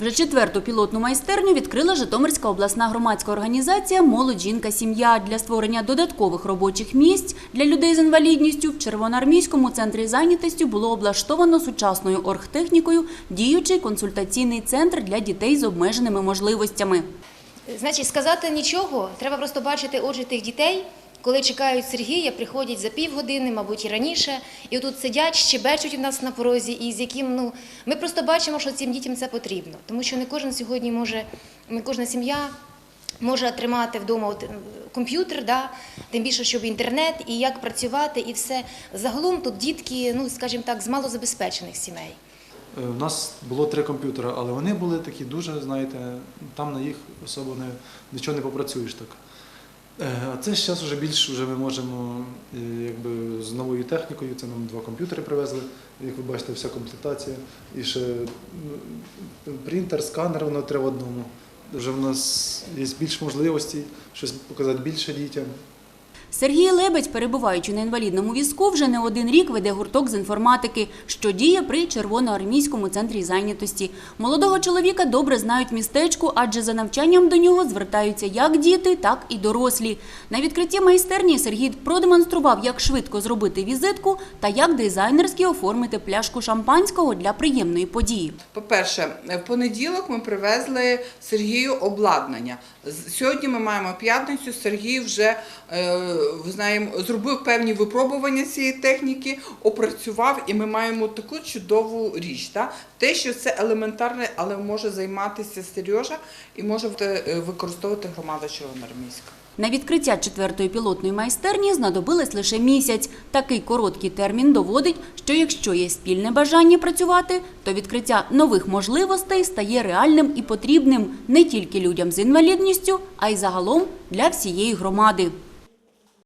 Вже четверту пілотну майстерню відкрила Житомирська обласна громадська організація Молодь жінка сім'я для створення додаткових робочих місць для людей з інвалідністю в Червоноармійському центрі зайнятості було облаштовано сучасною оргтехнікою діючий консультаційний центр для дітей з обмеженими можливостями. Значить, сказати нічого, треба просто бачити очі тих дітей, коли чекають Сергія, приходять за півгодини, мабуть, і раніше, і отут сидять, щебечуть у нас на порозі, і з яким ну ми просто бачимо, що цим дітям це потрібно, тому що не кожен сьогодні може, не кожна сім'я. Може тримати вдома комп'ютер, да? тим більше, щоб інтернет і як працювати, і все. Загалом тут дітки, ну скажімо так, з малозабезпечених сімей. Е, У нас було три комп'ютери, але вони були такі дуже, знаєте, там на їх особо не, нічого не попрацюєш так. Е, А це зараз вже більш вже ми можемо е, якби, з новою технікою, це нам два комп'ютери привезли, як ви бачите, вся комплектація. І ще принтер, сканер, воно три в одному. Вже в нас є більш можливостей щось показати більше дітям. Сергій Лебедь, перебуваючи на інвалідному візку, вже не один рік веде гурток з інформатики, що діє при Червоноармійському центрі зайнятості. Молодого чоловіка добре знають містечку, адже за навчанням до нього звертаються як діти, так і дорослі. На відкритті майстерні Сергій продемонстрував, як швидко зробити візитку та як дизайнерськи оформити пляшку шампанського для приємної події. По-перше, в понеділок ми привезли Сергію обладнання. Сьогодні ми маємо п'ятницю. Сергій вже е, знаємо, зробив певні випробування цієї техніки, опрацював, і ми маємо таку чудову річ. Та? Те, що це елементарне, але може займатися Сережа і може е, використовувати громада Червоноармійська. На відкриття четвертої пілотної майстерні знадобилось лише місяць. Такий короткий термін доводить, що якщо є спільне бажання працювати, то відкриття нових можливостей стає реальним і потрібним не тільки людям з інвалідністю, а й загалом для всієї громади.